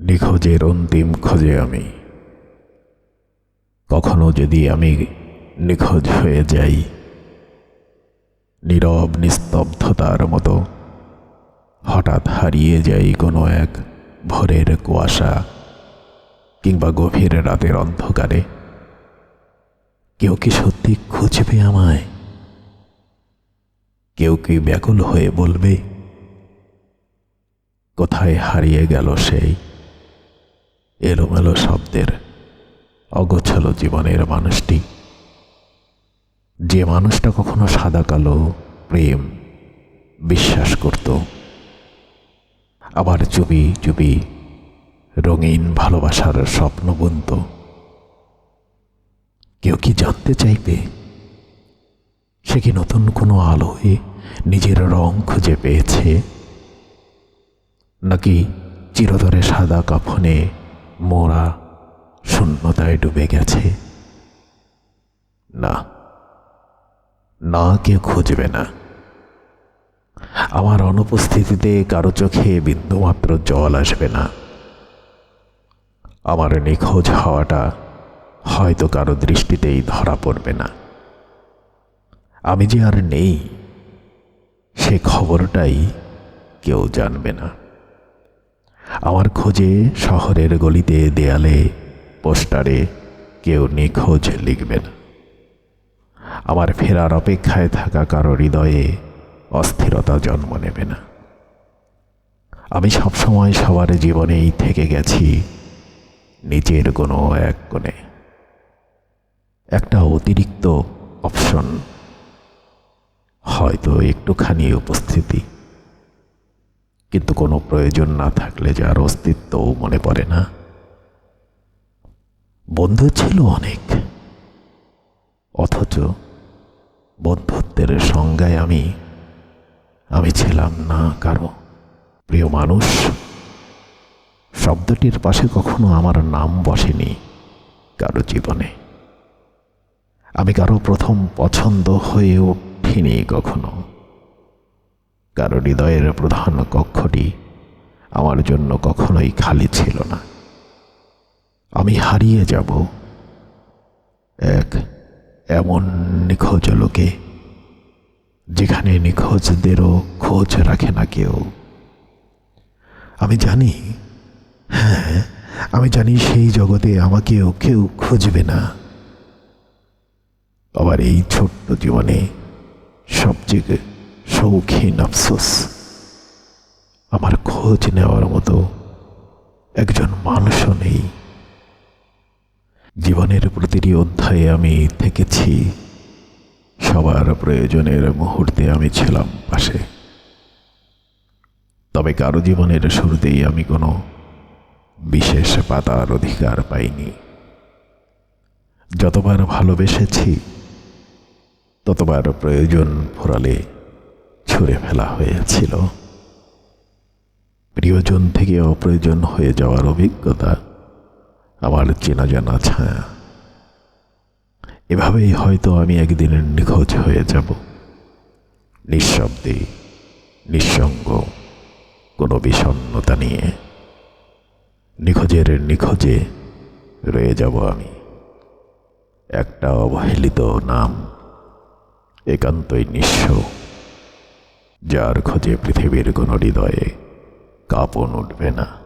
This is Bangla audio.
নিখোঁজের অন্তিম খোঁজে আমি। কখনো যদি আমি নিখোঁজ হয়ে যাই, নীরব নিস্তব্ধতার মতো হঠাৎ হারিয়ে যাই কোনো এক ভোরের কুয়াশা কিংবা গভীর রাতের অন্ধকারে। কেউ কি সত্যি খুঁজবে আমায়? কেউ কি ব্যাকুল হয়ে বলবে, কোথায় হারিয়ে গেল সেই এলোমেলো শব্দের অগোছালো জীবনের মানুষটি। যে মানুষটা কখনো সাদা কালো, প্রেম, বিশ্বাস করত। আবার চুপি চুপি রঙিন ভালোবাসার স্বপ্ন বুনত। কেউ কি জানতে চাইবে? সে কি নতুন কোনো আলোয় নিজের রং খুঁজে পেয়েছে? নাকি চিরতরে সাদা কাফনে মোড়া শূন্যতায় ডুবে গেছে। না না কেউ খুঁজবে না। আমার অনুপস্থিতিতে কারও চোখে বিন্দুমাত্র জল আসবে না। আমার নিখোঁজ হওয়াটা হয়তো কারও দৃষ্টিতেই ধরা পড়বে না। আমি যে আর নেই, সে খবরটাই কেউ জানবে না। আমার খোঁজে শহরের গলিতে দেয়ালে, পোস্টারে কেউ নিখোঁজ লিখবে না আমার ফেরার অপেক্ষায় থাকা কারও হৃদয়ে অস্থিরতা জন্ম নেবে না। আমি সবসময় সবার জীবনেই থেকে গেছি নিজের কোনো এক কোণে। একটা অতিরিক্ত অপশন হয়তো একটুখানি উপস্থিতি। কিন্তু কোনো প্রয়োজন না থাকলে যার অস্তিত্বও মনে পড়ে না। বন্ধু ছিল অনেক। অথচ বন্ধুত্বের সংজ্ঞায় আমি আমি ছিলাম না কারও। প্রিয় মানুষ, শব্দটির পাশে কখনো আমার নাম বসেনি কারও জীবনে। আমি কারও প্রথম পছন্দ হয়ে উঠিনি কখনো। কারও হৃদয়ের প্রধান কক্ষটি আমার জন্য কখনোই খালি ছিল না। আমি হারিয়ে যাব এক এমন নিখোঁজ লোকে, যেখানে নিখোঁজদেরও খোঁজ রাখে না কেউ। আমি জানি হ্যাঁ আমি জানি সেই জগতে আমাকেও কেউ খুঁজবে না। আবার এই ছোট্ট জীবনে সবচেয়ে শৌখিন আফসোস। আমার খোঁজ নেওয়ার মতো একজন মানুষও নেই। জীবনের প্রতিটি অধ্যায়ে আমি থেকেছি। সবার প্রয়োজনের মুহূর্তে আমি ছিলাম পাশে। তবে কারও জীবনের শুরুতেই আমি কোনো বিশেষ পাতার অধিকার পাইনি। যতবার ভালোবেসেছি, ততবার প্রয়োজন ফোরালে ছুঁড়ে ফেলা হয়েছিল। প্রিয়জন থেকে অপ্রয়োজন হয়ে যাওয়ার অভিজ্ঞতা আমার চেনা জানা ছায়া। এভাবেই হয়তো আমি একদিন নিখোঁজ হয়ে যাব। নিঃশব্দে, নিঃসঙ্গ, কোনো বিষণ্নতা নিয়ে নিখোঁজের নিখোঁজে রয়ে যাব আমি। একটা অবহেলিত নাম, একান্তই নিঃস্ব। যার খোঁজে পৃথিবীর কোনো হৃদয়ে কাঁপন উঠবে না।